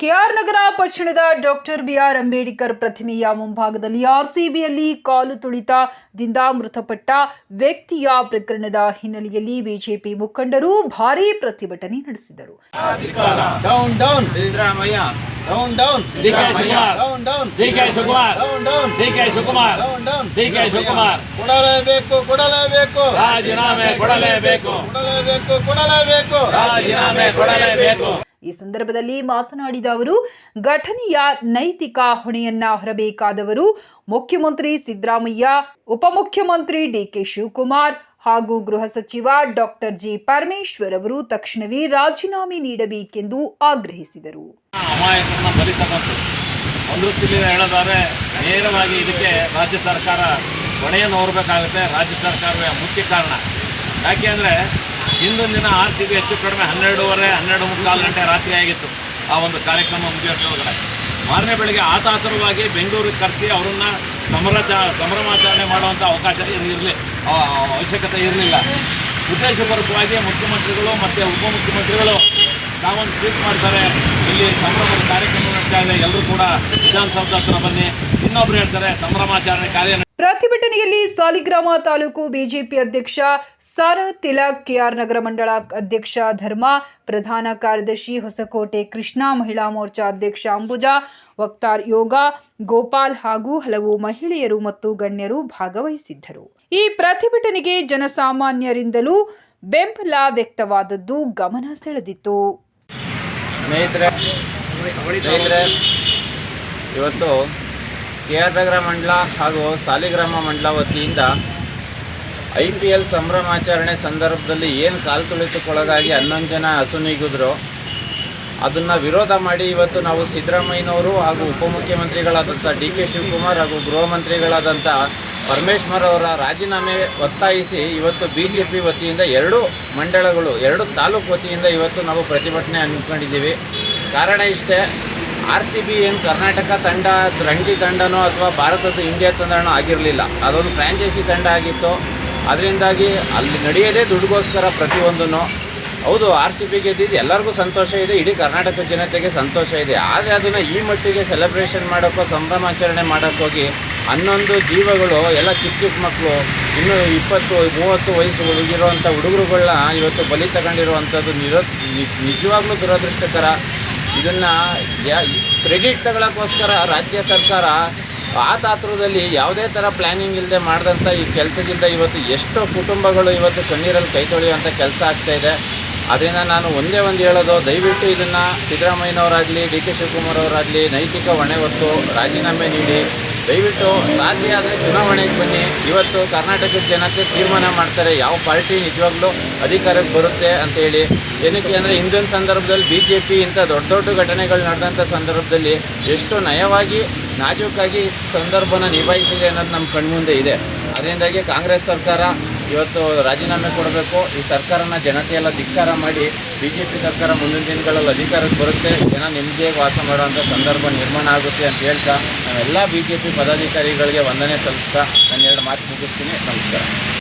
K R ನಗರ ಪಟ್ಟಣದ doctor B R Ambedkar ಪ್ರತಿಮೆಯ ಮುಂಭಾಗದಲ್ಲಿ ಆರ್ಸಿಬಿಯಲ್ಲಿ ಕಾಲು ತುಳಿತದಿಂದ ಮೃತಪಟ್ಟ ವ್ಯಕ್ತಿಯ ಪ್ರಕರಣದ ಹಿನ್ನೆಲೆಯಲ್ಲಿ ಬಿಜೆಪಿ ಮುಖಂಡರು ಭಾರೀ ಪ್ರತಿಭಟನೆ ನಡೆಸಿದರು. Down down Siddaramaiah. Down down D K Shivakumar. Down down D K Shivakumar. Down down D K Shivakumar. Down down D K Shivakumar. ಕೊಡಲೇಬೇಕು ಕೊಡಲೇಬೇಕು. ರಾಜೀನಾಮೆ ಕೊಡಲೇಬೇಕು. ಕೊಡಲೇಬೇಕು ಕೊಡಲೇಬೇಕು. ರಾಜೀನಾಮೆ ಕೊಡಲೇಬೇಕು. ಈ ಸಂದರ್ಭದಲ್ಲಿ ಮಾತನಾಡಿದ ಅವರು, ಘಟನೆಯ ನೈತಿಕ ಹೊಣೆಯನ್ನ ಹೊರಬೇಕಾದವರು ಮುಖ್ಯಮಂತ್ರಿ ಸಿದ್ದರಾಮಯ್ಯ, ಉಪಮುಖ್ಯಮಂತ್ರಿ ಡಿಕೆ ಶಿವಕುಮಾರ್ ಹಾಗೂ ಗೃಹ ಸಚಿವ ಡಾಕ್ಟರ್ ಜಿ. ಪರಮೇಶ್ವರ್ ಅವರು ತಕ್ಷಣವೇ ರಾಜೀನಾಮೆ ನೀಡಬೇಕೆಂದು ಆಗ್ರಹಿಸಿದರು. ಒಂದು ಹೇಳೋದಾದ್ರೆ ನೇರವಾಗಿ ಇದಕ್ಕೆ ರಾಜ್ಯ ಸರ್ಕಾರ ಹೊಣೆಯನ್ನು ಹೊರಬೇಕಾಗುತ್ತೆ. ರಾಜ್ಯ ಸರ್ಕಾರವೇ ಮುಖ್ಯ ಕಾರಣ. ಯಾಕೆ ಅಂದರೆ ಹಿಂದೊಂದು ದಿನ ಆರ್ ಸಿ ಬಿ ಹೆಚ್ಚು ಕಡಿಮೆ ಹನ್ನೆರಡೂವರೆ, ಹನ್ನೆರಡು ಮುಕ್ಕಾಲು ಗಂಟೆ ರಾತ್ರಿ ಆಗಿತ್ತು. ಆ ಒಂದು ಕಾರ್ಯಕ್ರಮ ಮುಗಿಯೋಷ್ಟೊಳಗಡೆ ಮಾರನೇ ಬೆಳಿಗ್ಗೆ ಆತಾತರವಾಗಿ ಬೆಂಗಳೂರಿಗೆ ಕರೆಸಿ ಅವರನ್ನು ಸಮರಚ ಸಂಭ್ರಮಾಚರಣೆ ಮಾಡುವಂಥ ಅವಕಾಶ ಇರಲಿ ಅವಶ್ಯಕತೆ ಇರಲಿಲ್ಲ. ಉದ್ದೇಶಪೂರ್ವಕವಾಗಿ ಮುಖ್ಯಮಂತ್ರಿಗಳು ಮತ್ತು ಉಪಮುಖ್ಯಮಂತ್ರಿಗಳು ತಾವೊಂದು ಟ್ವೀಟ್ ಮಾಡ್ತಾರೆ. ಇಲ್ಲಿ ಸಂಭ್ರಮದ ಕಾರ್ಯಕ್ರಮ ನಡೀತಾ ಇದೆ. ಎಲ್ಲರೂ ಕೂಡ ವಿಧಾನಸೌಧ ಹತ್ರ ಬನ್ನಿ. ಇನ್ನೊಬ್ರು ಹೇಳ್ತಾರೆ ಸಂಭ್ರಮಾಚರಣೆ ಕಾರ್ಯ ಪ್ರತಿಭಟನೆಯಲ್ಲಿ ಸಾಲಿಗ್ರಾಮ ತಾಲೂಕು ಬಿಜೆಪಿ ಅಧ್ಯಕ್ಷ ಸಾರ ತಿಲಕ್, ಕೆಆರ್ ನಗರ ಮಂಡಳ ಅಧ್ಯಕ್ಷ ಧರ್ಮ, ಪ್ರಧಾನ ಕಾರ್ಯದರ್ಶಿ ಹೊಸಕೋಟೆ ಕೃಷ್ಣ ಮಹಿಳಾ ಮೋರ್ಚಾ ಅಧ್ಯಕ್ಷ ಅಂಬುಜಾ, ವಕ್ತಾರ್ ಯೋಗ, ಗೋಪಾಲ್ ಹಾಗೂ ಹಲವು ಮಹಿಳೆಯರು ಮತ್ತು ಗಣ್ಯರು ಭಾಗವಹಿಸಿದ್ದರು. ಈ ಪ್ರತಿಭಟನೆಗೆ ಜನಸಾಮಾನ್ಯರಿಂದಲೂ ಬೆಂಬಲ ವ್ಯಕ್ತವಾದದ್ದು ಗಮನ ಸೆಳೆದಿತ್ತು. ಇವತ್ತು ಕೆ ಆರ್ ನಗರ ಮಂಡಲ ಹಾಗೂ ಸಾಲಿಗ್ರಾಮ ಮಂಡಲ ವತಿಯಿಂದ ಐ ಪಿ ಎಲ್ ಸಂಭ್ರಮಾಚರಣೆ ಸಂದರ್ಭದಲ್ಲಿ ಏನು ಕಾಲು ತುಳಿತಕ್ಕೊಳಗಾಗಿ ಹನ್ನೊಂದು ಜನ ಹಸುನೀಗಿದ್ರು, ಅದನ್ನು ವಿರೋಧ ಮಾಡಿ ಇವತ್ತು ನಾವು ಸಿದ್ದರಾಮಯ್ಯನವರು ಹಾಗೂ ಉಪಮುಖ್ಯಮಂತ್ರಿಗಳಾದಂಥ ಡಿ ಕೆ ಶಿವಕುಮಾರ್ ಹಾಗೂ ಗೃಹ ಮಂತ್ರಿಗಳಾದಂಥ ಪರಮೇಶ್ವರ್ ಅವರ ರಾಜೀನಾಮೆ ಒತ್ತಾಯಿಸಿ ಇವತ್ತು ಬಿ ಜೆ ಪಿ ವತಿಯಿಂದ ಎರಡು ಮಂಡಳಗಳು, ಎರಡು ತಾಲೂಕು ವತಿಯಿಂದ ಇವತ್ತು ನಾವು ಪ್ರತಿಭಟನೆ ಹಮ್ಮಿಕೊಂಡಿದ್ದೀವಿ. ಕಾರಣ ಇಷ್ಟೇ ಆರ್ ಸಿ ಬಿ ಏನು ಕರ್ನಾಟಕ ತಂಡ ರಂಜಿ ತಂಡನೋ ಅಥವಾ ಭಾರತದ ಇಂಡಿಯಾ ತಂಡನೋ ಆಗಿರಲಿಲ್ಲ. ಅದೊಂದು ಫ್ರಾಂಚೈಸಿ ತಂಡ ಆಗಿತ್ತು. ಅದರಿಂದಾಗಿ ಅಲ್ಲಿ ನಡೆಯೋದೇ ದುಡ್ಡುಗೋಸ್ಕರ ಪ್ರತಿಯೊಂದೂ ಹೌದು ಆರ್ ಸಿ ಬಿ ಗೆದ್ದಿದ್ದು ಎಲ್ಲರಿಗೂ ಸಂತೋಷ ಇದೆ, ಇಡೀ ಕರ್ನಾಟಕ ಜನತೆಗೆ ಸಂತೋಷ ಇದೆ. ಆದರೆ ಅದನ್ನು ಈ ಮಟ್ಟಿಗೆ ಸೆಲೆಬ್ರೇಷನ್ ಮಾಡೋಕ್ಕೋ ಸಂಭ್ರಮಾಚರಣೆ ಮಾಡೋಕ್ಕೋಗಿ ಹನ್ನೊಂದು ಜೀವಗಳು, ಎಲ್ಲ ಚಿಕ್ಕ ಚಿಕ್ಕ ಮಕ್ಕಳು, ಇನ್ನೂ ಇಪ್ಪತ್ತು, ಮೂವತ್ತು ವಯಸ್ಸು ಹುಡುಗಿರುವಂಥ ಹುಡುಗರುಗಳನ್ನ ಇವತ್ತು ಬಲಿ ತಗೊಂಡಿರುವಂಥದ್ದು ನಿರೋ ನಿಜವಾಗ್ಲೂ ದುರದೃಷ್ಟಕರ ಇದನ್ನು ಕ್ರೆಡಿಟ್ ತಗೊಳ್ಳೋಕ್ಕೋಸ್ಕರ ರಾಜ್ಯ ಸರ್ಕಾರ ಆ ತಾತ್ರದಲ್ಲಿ ಯಾವುದೇ ಥರ ಪ್ಲ್ಯಾನಿಂಗ್ ಇಲ್ಲದೆ ಮಾಡಿದಂಥ ಈ ಕೆಲಸದಿಂದ ಇವತ್ತು ಎಷ್ಟೋ ಕುಟುಂಬಗಳು ಇವತ್ತು ಕಣ್ಣೀರಲ್ಲಿ ಕೈ ತೊಳೆಯುವಂಥ ಕೆಲಸ ಆಗ್ತಾ ಇದೆ. ಅದರಿಂದ ನಾನು ಒಂದೇ ಒಂದು ಹೇಳೋದು, ದಯವಿಟ್ಟು ಇದನ್ನು ಸಿದ್ದರಾಮಯ್ಯನವರಾಗಲಿ, ಡಿ ಕೆ ಶಿವಕುಮಾರ್ ಅವರಾಗಲಿ ನೈತಿಕ ಹೊಣೆ ಹೊತ್ತು ರಾಜೀನಾಮೆ ನೀಡಿ ದಯವಿಟ್ಟು ಸಾಧ್ಯ ಆದರೆ ಚುನಾವಣೆಗೆ ಬನ್ನಿ. ಇವತ್ತು ಕರ್ನಾಟಕದ ಜನತೆ ತೀರ್ಮಾನ ಮಾಡ್ತಾರೆ. ಯಾವ ಪಾರ್ಟಿ ನಿಜವಾಗ್ಲೂ ಅಧಿಕಾರಕ್ಕೆ ಬರುತ್ತೆ ಅಂತೇಳಿ ಏನಕ್ಕೆ ಅಂದರೆ ಹಿಂದಿನ ಸಂದರ್ಭದಲ್ಲಿ ಬಿ ಜೆ ಪಿ ಇಂಥ ದೊಡ್ಡ ದೊಡ್ಡ ಘಟನೆಗಳು ನಡೆದಂಥ ಸಂದರ್ಭದಲ್ಲಿ ಎಷ್ಟು ನಯವಾಗಿ, ನಾಜೂಕಾಗಿ ಸಂದರ್ಭನ ನಿಭಾಯಿಸಿದೆ ಅನ್ನೋದು ನಮ್ಮ ಕಣ್ಮುಂದೆ ಇದೆ. ಅದರಿಂದಾಗಿ ಕಾಂಗ್ರೆಸ್ ಸರ್ಕಾರ ಇವತ್ತು ರಾಜೀನಾಮೆ ಕೊಡಬೇಕು. ಈ ಸರ್ಕಾರನ ಜನತೆಯೆಲ್ಲ ಧಿಕ್ಕಾರ ಮಾಡಿ ಬಿ ಜೆ ಪಿ ಸರ್ಕಾರ ಮುಂದಿನ ದಿನಗಳಲ್ಲಿ ಅಧಿಕಾರಕ್ಕೆ ಬರುತ್ತೆ. ಜನ ನೆಮ್ಮದಿಯಾಗಿ ವಾಸ ಮಾಡುವಂಥ ಸಂದರ್ಭ ನಿರ್ಮಾಣ ಆಗುತ್ತೆ ಅಂತ ಹೇಳ್ತಾ ನಾವೆಲ್ಲ ಬಿ ಜೆ ಪಿ ಪದಾಧಿಕಾರಿಗಳಿಗೆ ವಂದನೆ ಸಲ್ಲಿಸ್ತಾ ನಾನು ಎರಡು ಮಾತು ಮುಗಿಸ್ತೀನಿ. ನಮಸ್ಕಾರ.